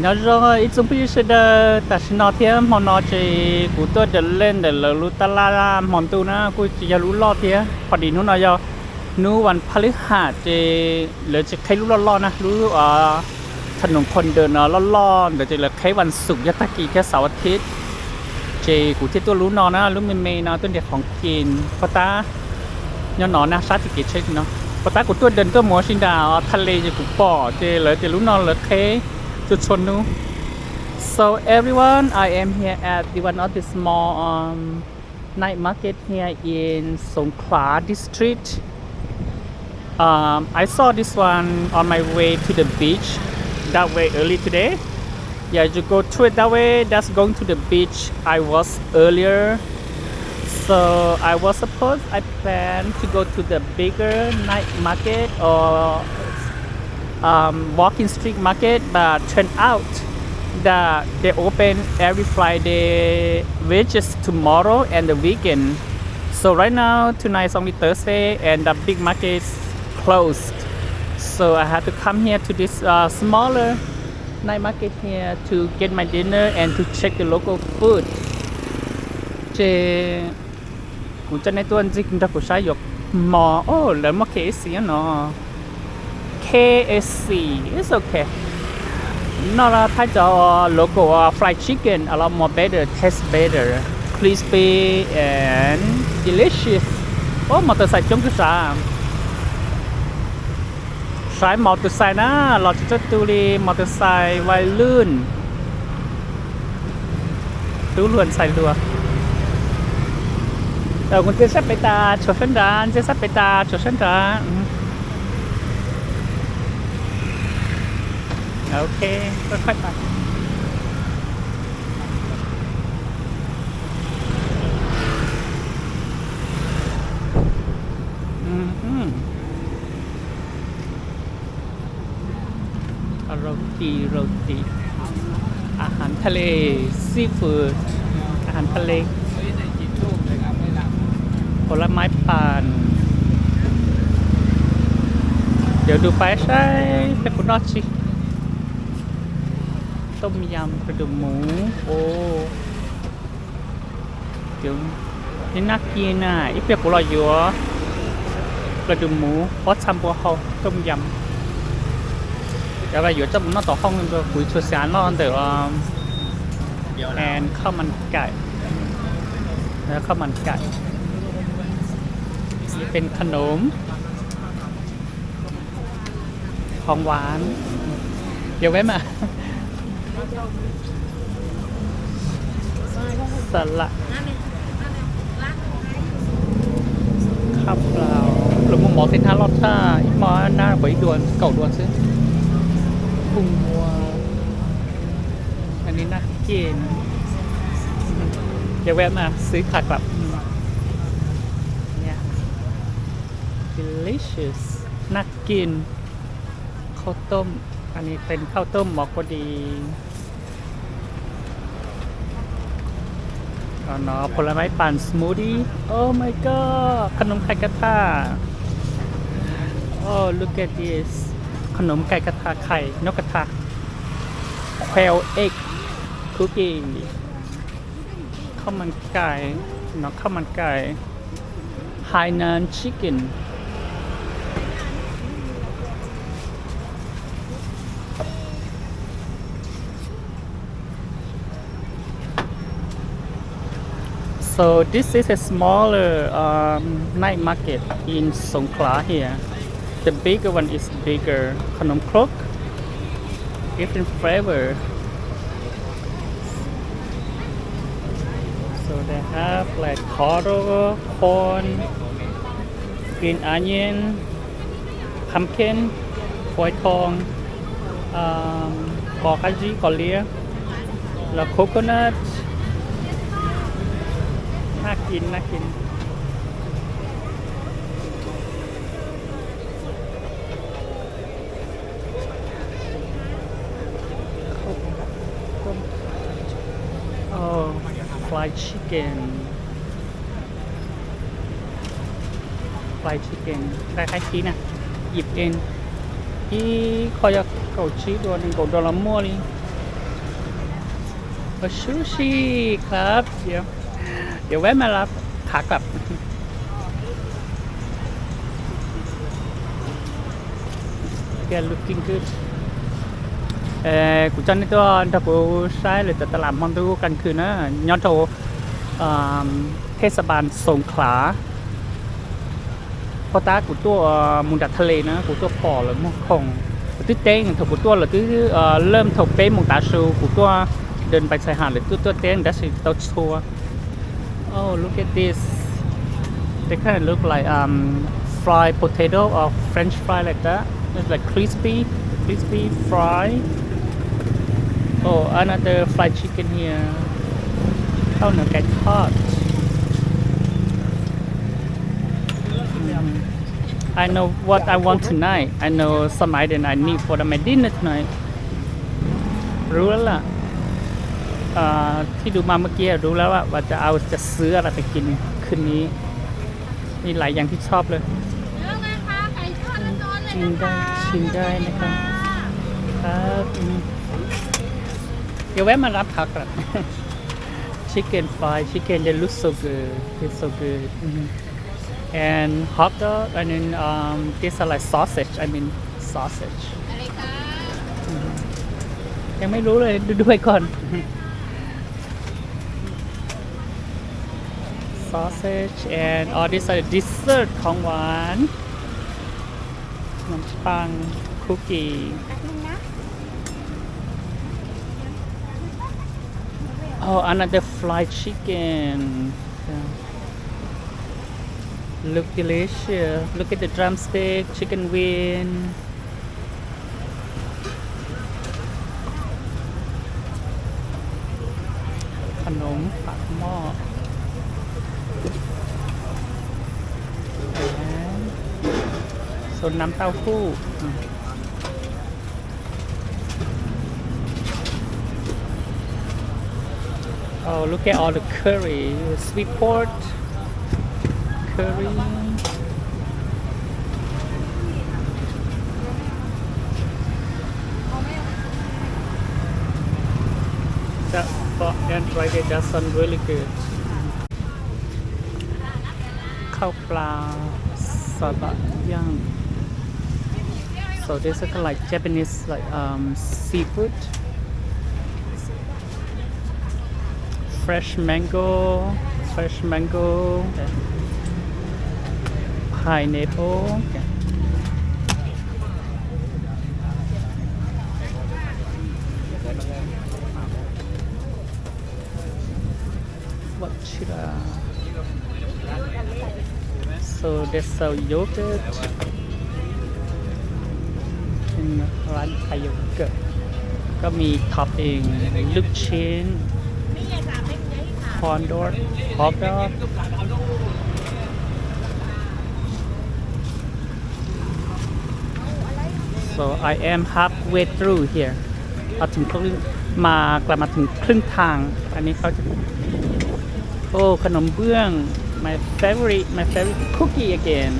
nhớ rồi ít giống như sẽ đờ ta sẽ nói thêm mà nói chỉ của tôi để lên để lỡ lúc ta la la mòn tu na cô chỉ là lúc lo thế พอดีนู้นเนาะยอนู้วันพฤหัสจะหลือจะใครรู้ล่อๆนะรู้อ่อถนนคนเดินนะล่อๆเดี๋ยวจะเหลือใครวันศุกร์ยัตตะกี้แค่เสาร์อาทิตย์เจกูที่ตัวรู้นอนนะรู้เมย์เมย์นะตัวเด็กของกินพอตาย้อนนอนนะซาติกิเช็คเนาะพอตากูตัวเดินตัวหมัวชินดาทะเลจะกูป่อเจเหลือจะรู้นอนเหลือเค to Chonu. So everyone, I am here at the one of the small um, night market here in Songkhla district. Um, I saw this one on my way to the beach that way early today. Yeah, you go to it that way. That's going to the beach I was earlier. So I was supposed I planned to go to the bigger night market or um, walking street market, but turned out that they open every Friday, which is tomorrow and the weekend. So right now, tonight is only Thursday, and the big market is closed. So I had to come here to this uh, smaller night market here to get my dinner and to check the local food. Che, oh. KSC it's okay Nora Taja logo fried chicken a lot more better taste better crispy and delicious โอ้มอเตอร์ไซค์จงกุสามใช้มอเตอร์ไซค์นะเราจะตุลีมอเตอร์ไซค์ไวลื่นตู้ลวนใส่ตัวเดี๋ยวคุณจะสับไปตาชดเส้นร้านจะสับไปตาชดเส้นร้าน โอืมอืมโรตีโรตีอาหารทะเลซีฟู้ดอาหารทะเลผลไม้ปั่นเดี๋ยวดูไปใช่แต่คุณรอดชิ ต้มยำกระดูกหมู โอ้เดี๋ยวนี่น่ากินอะอีเปียกกูรออยู่อะกระดูกหมูพอทำบัวเขาต้มยำเดี๋ยวไปอยู่จะมันต่อห้องนึงก็คุยชัวร์สารนอนเดี๋ยวแอนข้าวมันไก่แล้วข้าวมันไก่นี่เป็นขนมของหวาน เดี๋ยวแวะมา สลัดข้าวเปล่าหรือมุมหมอเส้นทางลอดท่าอีหมอหน้าบริดวนเก่าดวนซื้อกุ้งวัวอันนี้น่ากินเดี๋ยวแวะมาซื้อขากลับ เนี่ย delicious น่ากินข้าวต้ม อันนี้เป็นข้าวต้มหมอกพอดี อ๋อเนาะผลไม้ปั่นสมูทตี้โอ้ my god ขนมไก่กระทะ oh look at this ขนมไก่กระทะไข่ นกกระทะ quail egg cookie ข้าวมันไก่เนาะข้าวมันไก่ Hainan chicken So this is a smaller um, night market in Songkla here. The bigger one is bigger. Khnom Krok, different flavor. So they have like coral, corn, green onion, pumpkin, khoai thong, um, cỏ cá coconut, กอคาจิกอเลียแล้วโคโคนัทน่ากินน่ากินโอ้ fried chicken fried chicken ได้คล้ายชีสนะหยิบเองที่คอยจะเก่าชีสตัวหนึ่งเก่าดอลลาร์มั่วนี่โอชูชิครับเดี๋ยว ดี๋ยวแวะมารับขากลับ They're looking good เอ่อกูจำในตัวดับเบิลใช้เลยแต่ตลาดมอนดูกันคืนนะย้อนโทอ่าเทศบาลสงขลาพอตากูตัวมุนดัดทะเลนะกูตัวปอเลยมั่งคงตื้อเต้งถกูตัวหรือตื้อเอ่อเริ่มถกเป้มุงตาชูกูตัวเดินไปชายหาดหรือตื้อตัวเต้งดัชสิตัวชัว Oh look at this they kind of look like um fried potato or French fry like that it's like crispy crispy fry Oh another fried chicken here ข้าวเหนียวไก่ทอด Mm. I know what I want tonight. I know some item I need for the my dinner tonight. รู้แล้วล่ะเอ่อ ที่ดูมาเมื่อกี้รู้แล้วว่าว่าจะเอาจะซื้ออะไรไปกินคืนนี้มีหลายอย่างที่ชอบเลยเลือกเลยค่ะไก่ทอดร้อนๆเลยชิมนะได้คะชิมได้นะครับครับอืมเดี๋ยวแวะมารับผักก่อน chicken fry chicken they look so good it's so good Mhm. and hot dog and then um these are like sausage I mean sausage อะไรคะยังไม่รู้เลยดูด้วยก่อน sausage and all these are dessert ของหวานขนมปังคุกกี้ แป๊บนึงนะ Oh, another fried chicken. Yeah. Look delicious. Look at the drumstick, chicken wing. Khánh ป ส่วนน้ำเต้าหู้อืม Oh, look at all the curry, sweet pork, curry. That pot and right there, that sound really good. ข้าวปลาซาบะย่าง So this is like Japanese like um, seafood. fresh mango, fresh mango, pineapple. What should I? So they sell yogurt ร้านขายโยเกิร์ตก็มีท็อปเองลูกชิ้นนี่ไงสามเล็อะที่ขา corn dog, hot dog. So I am halfway through here เอาถึงครึ่งมากลับมาถึงครึ่งทาง อันนี้เขาจะโอ้ขนมเบื้อง my favorite my favorite cookie again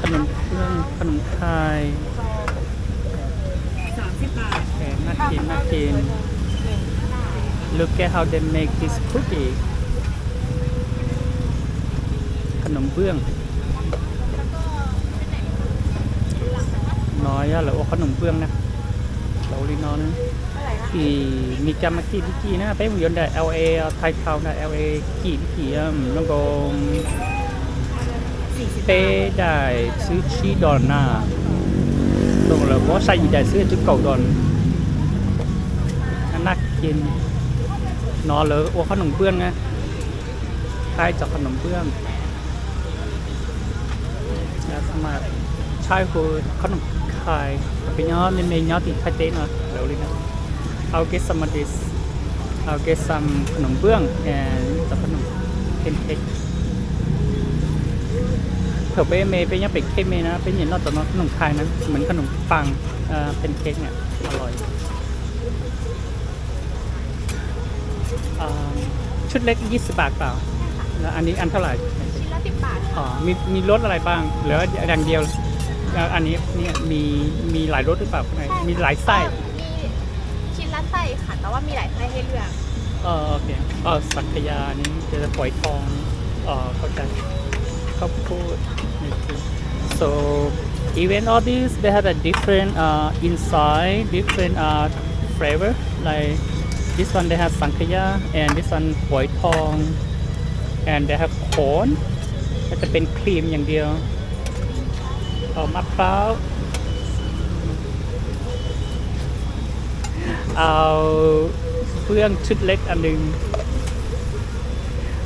ขนมเบื้องขนมไทย สามสิบบาทโอเคน่ากินน่ากิน Look at how they make this cookie ขนมเบื้อง nói á là ô có nồng phương nè đầu đi nó nữa thì mi chăm mà kỳ kỳ nè bé muốn đại LA Thái Thao nè LA kỳ kỳ um nó có สี่สิบเป้ได้ซื้อชีดอนน่ะตรงแล้วว่าใส่อยู่ได้ซื้อจุดเก่าดอนอันน่ากินนอนเลยโอ้ขนมเบื้องไงคล้ายจากขนมเบื้องแล้ว สมัยใช่คือขนมไข่เป็นย้อนในเมนูที่ไทยเต้นเนาะเดี๋ยวเลยนะ I'll get some of this I'll get some ขนมเบื้อง and กับขนมเป็นเค้ก เผื่อเป้เมย์เป็นยังเป็นเค้กเมย์นะ เป็นอย่างนอกจากขนมไทยนะเหมือนขนมปังเอ่อเป็นเค้กเนี่ยอร่อยอ่าชุดเล็ก 20 บาทเปล่าแล้วอันนี้อันเท่าไหร่ชิ้นละสิบบาทอ๋อมีมีรสอะไรบ้างเหลืออย่างเดียวแล้วอันนี้เนี่ยมีมีหลายรสหรือเปล่ามีหลายไส้มีชิ้นละไส้ค่ะแต่ว่ามีหลายไส้ให้เลือกเออโอเคเออสักยานี่จะฝอยทองเออเข้าใจ ข้าวโพดนี่คือ so even all these they have a different uh inside different uh flavor like this one they have sankaya and this one ฝอยทอง and they have corn ก็จะเป็นครีมอย่างเดียวเอามะพร้าว เอาเบื้องชุดเล็กอันหนึ่ง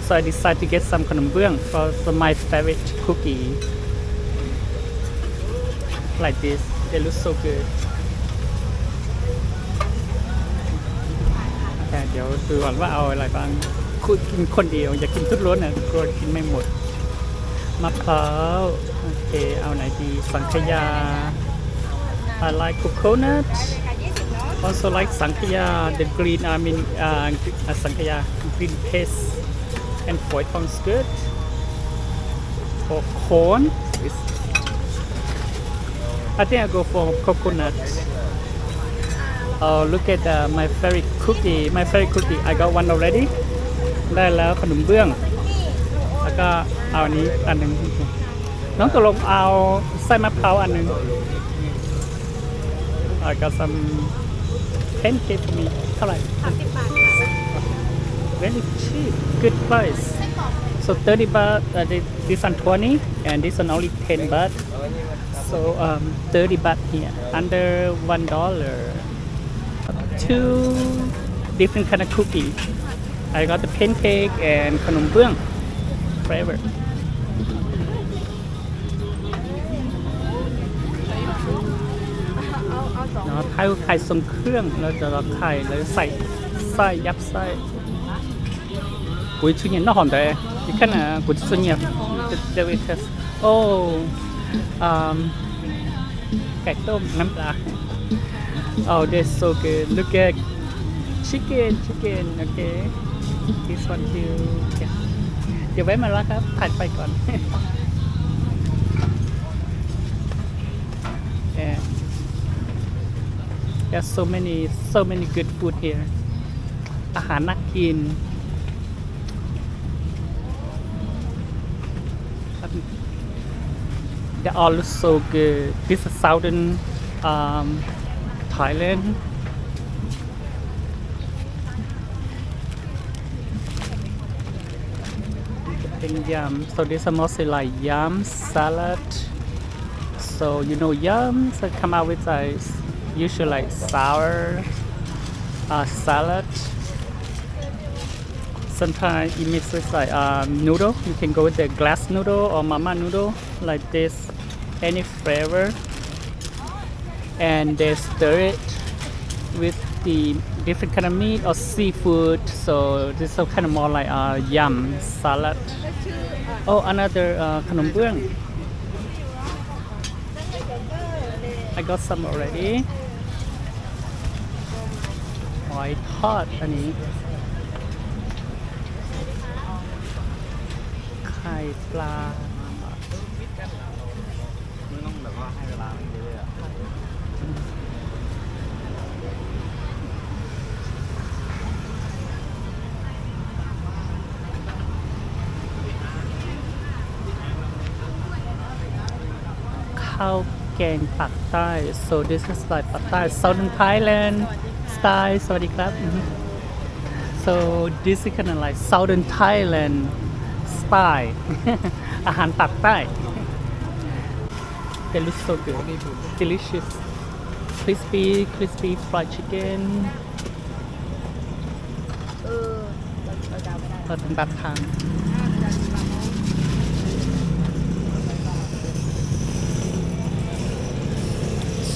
so I decided to get some ขนมเบื้อง for for my favorite cookie like this they look so good แต่เดี๋ยวดูก่อนว่าเอาอะไรบ้างคุณกินคนเดียว อยากกินทุกรสน่ะกลัวกินไม่หมดมะพร้าวโอเคเอาไหนดีสังขยา I like coconut also like sankaya the green I mean uh, uh, sankaya green paste and foy tong skirt for corn is I think I go for coconut oh look at uh, my favorite cookie my favorite cookie I got one already ได้แล้วขนมเบื้อง แล้วก็เอาอันนี้อันหนึ่งน้องตกลงเอาไส้มะพร้าวอันหนึ่ง I got some pancake for me เท่าไหร่30บาท very cheap good price ไส้กรอก so 30 baht uh, thi- this one 20 and this one only 10 baht so um 30 baht here under one dollar two different kind of cookie I got the pancake and ขนมเบื้อง flavor เอาเอาสอง เนาะไข่ไข่ทรงเครื่องแล้วจะเราไข่แล้วใส่ไส้ยับไส้ กุยชุนเย็นน่าหอมแต่อีกขนาดกุยชุนเย็นจะจะวิเทสโอ้อืมไก่ต้มน้ำปลา Oh that's so good look at chicken chicken okay this one too yeah เดี๋ยวไว้มาแล้วครับผ่านไปก่อน and There's so many so many good food here อาหารน่ากิน They all look so good. This is southern um, Thailand. And yum. So these are mostly like yum salad. So you know yums that come out with like usually like sour uh, salad. Sometimes it mixes with like um, noodle. You can go with the glass noodle or mama noodle like this, any flavor, and they stir it with the different kind of meat or seafood. So this is kind of more like a yum salad. ก็ชื่อเอ่อ Oh, another uh, ขนมเบื้อง I got some already หอยทอดอันนี้ ไข่ปลา ข้าวแกงปักใต้ so this is like ปักใต้ southern Thailand style สวัสดีครับอือฮึ so this is kind of like southern Thailand style อาหารปักใต้ they look so good delicious crispy crispy fried chicken เออเราเราเดาไม่ได้เราเป็นแบบทาง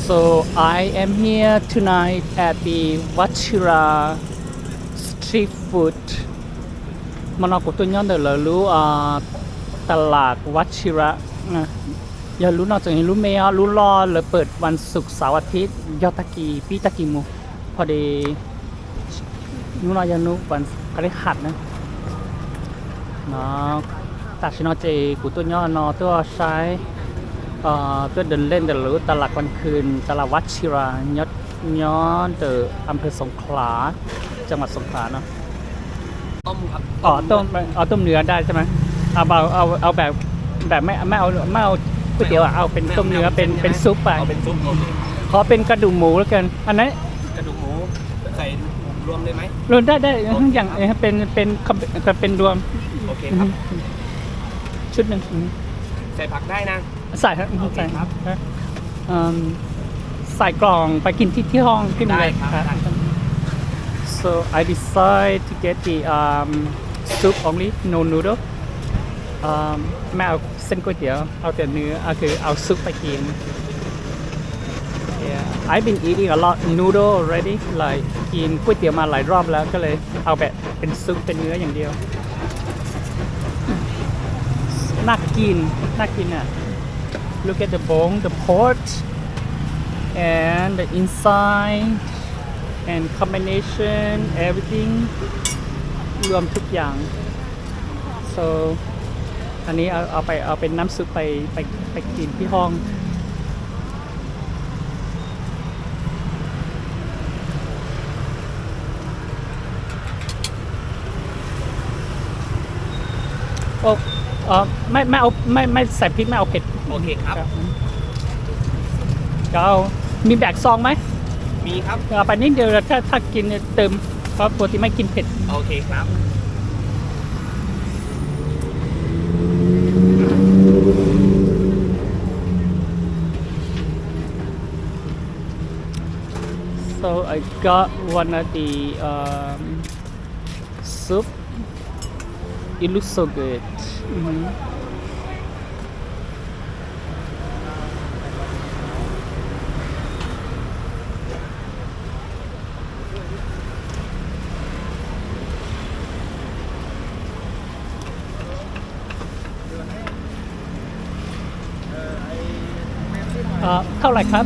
So I am here tonight at the Wachira Street Food มันเอากุตุนย้อนเด๋อร์รู้อ่าตลาดวัชิระนะอย่ารู้นอกจากนี้รู้เมย์รู้รอเลยเปิดวันศุกร์เสาร์อาทิตย์ยอตะกีปีตะกีมูพอดีนู้นอยานุวันพฤหัสนะเนาะตัดชินอเจกุตุนย้อนนอตัวใช้ เอ่อตัวเดินเล่นแต่หรือตลาดกลางคืน ตลาดวัดชิรายศย้อนเตออำเภอสงขลา จังหวัดสงขลาเนาะต้มครับอ๋อต้มเอาต้มเนื้อได้ใช่ไหมเอาเอาเอาเอาแบบแบบไม่ไม่เอาไม่เอาก๋วยเตี๋ยวอะเอาเป็นต้มเนื้อเป็นเป็นซุปไปเอาเป็นซุปโอเคขอเป็นกระดูกหมูแล้วกัน อันนั้นกระดูกหมูใส่รวมได้ไหมรวมได้ได้ทั้งอย่างเอ่อเป็นเป็นคำเป็นรวมโอเคครับ ชุดหนึ่งอืมใส่ผักได้นะ ใส่ครับโอเคใส่ครับอืมใส่กล่องไปกินที่ที่ห้องที่เมืองได้ครับได้ครับ so I decide to get the um, soup only no noodle um, ไม่เอาเส้นก๋วยเตี๋ยวเอาแต่เนื้อเอาคือเอาซุปไปกิน yeah I've been eating a lot noodle already like กินก๋วยเตี๋ยวมาหลายรอบแล้วก็เลยเอาแบบเป็นซุปเป็นเนื้ออย่างเดียว น่ากิน น่ากินอะ look at the bone the port and the inside and combination everything รวมทุกอย่าง so อันนี้เอาเอาไปเอาเป็นน้ำซุปไปไปไปกินที่ห้อง โอ้ ออไม่ไม่เอาไม่ไม่ใส่พริกไม่เอาเผ็ดโอเคครับจะเอามีแบกซองไหมมีครับ เอาไปนิดเดียวถ้าถ้ากินเนี่ยเติมเพราะปกติไม่กินเผ็ด โอเคครับ so I got one of the um, soup it looks so good Mhm. Uh, เอ่อเท่าไหร่ครับ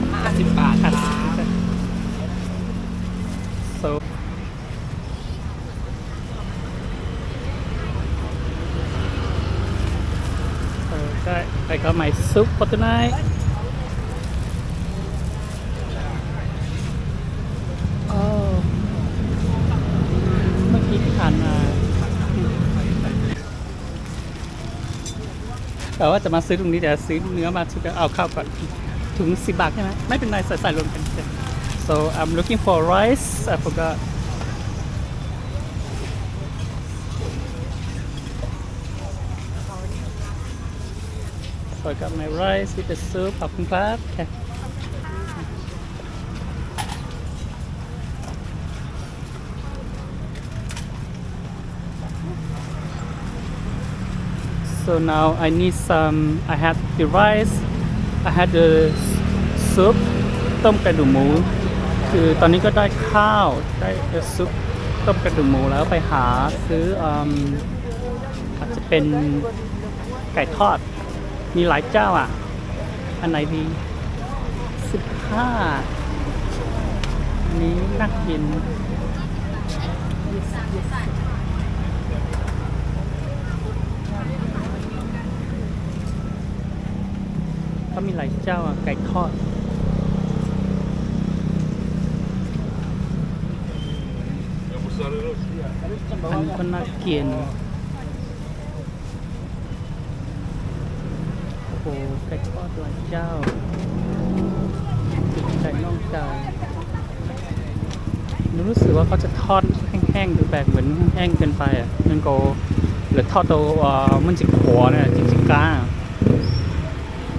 got my soup for tonight oh เมื่อกี้ที่ผ่านมาแต่ว่าจะมาซื้อตรงนี้เดี๋ยวซื้อเนื้อมาชุดเอาข้าวก่อนถุงสิบบาทใช่ไหมไม่เป็นไรใส่ใส่รวมกัน So I'm looking for rice. I forgot. So I got my rice with the soup. ขอบคุณครับค่ะ So now I need some. I had the rice. I had the soup. ต้มกระดูกหมู คือตอนนี้ก็ได้ข้าว ได้ซุปต้มกระดูกหมูแล้วไปหาซื้ออืมอาจจะเป็นไก่ทอด มีหลายเจ้าอะ อันไหนดีสิบห้าอันนี้น่ากินก็มีหลายเจ้าอะ ไก่ทอดอันนี้ก็น่ากิน โอ้โหไก่ทอดหลายเจ้าติดไก่น่องไก่รู้สึกว่าเขาจะทอดแห้งๆดูแบบเหมือนแห้งเกินไปอะมันก็หรือทอดตัวเอ่อมันจิกหัวเนี่ยจิกจิกกา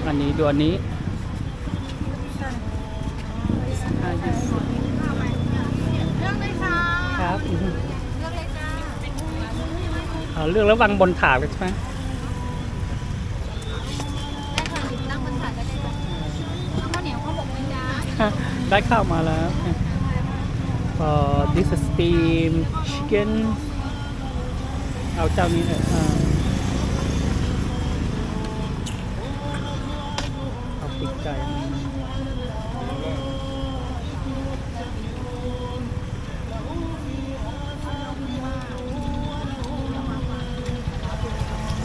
อันนี้ดูอันนี้ห้ายี่สิบเรื่องเลยค่ะครับเรื่องเลยจ้าเอ่อเลือกแล้ววางบนถาดเลยใช่ไหม ได้ข้าวมาแล้วเอ่อ this is steam chicken เอาเจ้านี้เลยอ่าเอาปีกไก่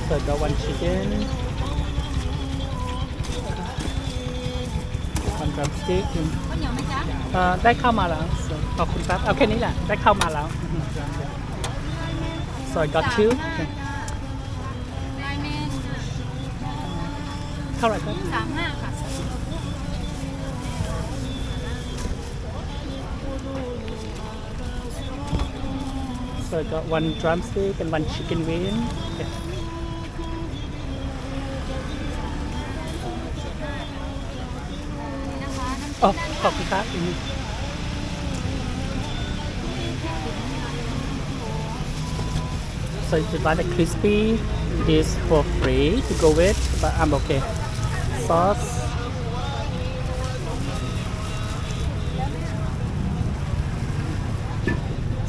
เสิร์ฟกับวันชิคเก้นดรัมสติ๊กข้าวเหนียวไหมจ๊ะเอ่อ ได้เข้ามาแล้ว ขอบคุณครับ เอาแค่นี้แหละ ได้เข้ามาแล้ว so I got two ไลน์แมนเท่าไหร่ครับสามห้าค่ะ so I got one drumstick and one chicken wing อ๋อขอบคุณครับอืม So if you like the crispy, this for free to go with, but I'm okay. Sauce.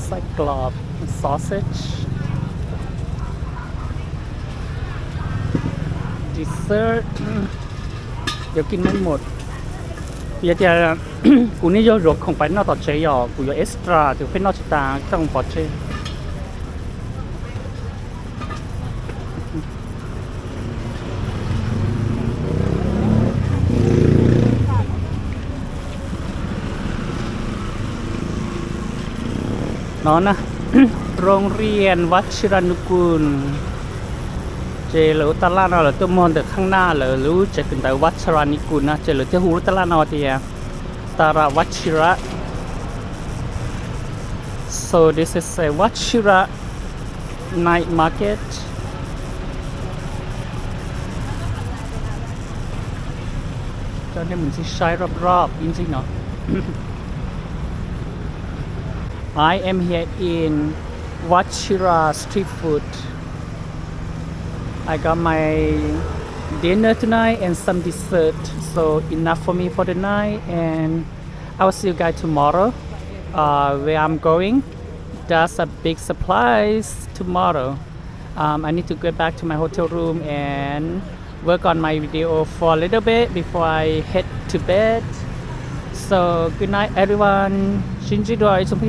Cyclop sausage. Dessert. เดี๋ยวกินไม่หมด ยาจะกูนี่ยอรถของไปนอต่อเชยอกูยอเอสตราถือเป็นนอชตาต้องปอเชนอนนะโรงเรียนวัชรนุกูล เจหรือตลาดเราหรือตัวมอนเดข้างหน้าหรือรู้จะเป็นแต่วัชรานิกุลนะเจหรือจะหูตลาดนอเทียตาราวัชิระ so this is a วัชิระ night market เจ้าเนี่ยเหมือนที่ใช้รอบๆจริงๆเนาะ I am here in Wachira street food I got my dinner tonight and some dessert. So enough for me for the night. And I will see you guys tomorrow. Uh, where I'm going. That's a big surprise tomorrow. Um, I need to get back to my hotel room and work on my video for a little bit before I head to bed. So good night, everyone. Shinji doi, some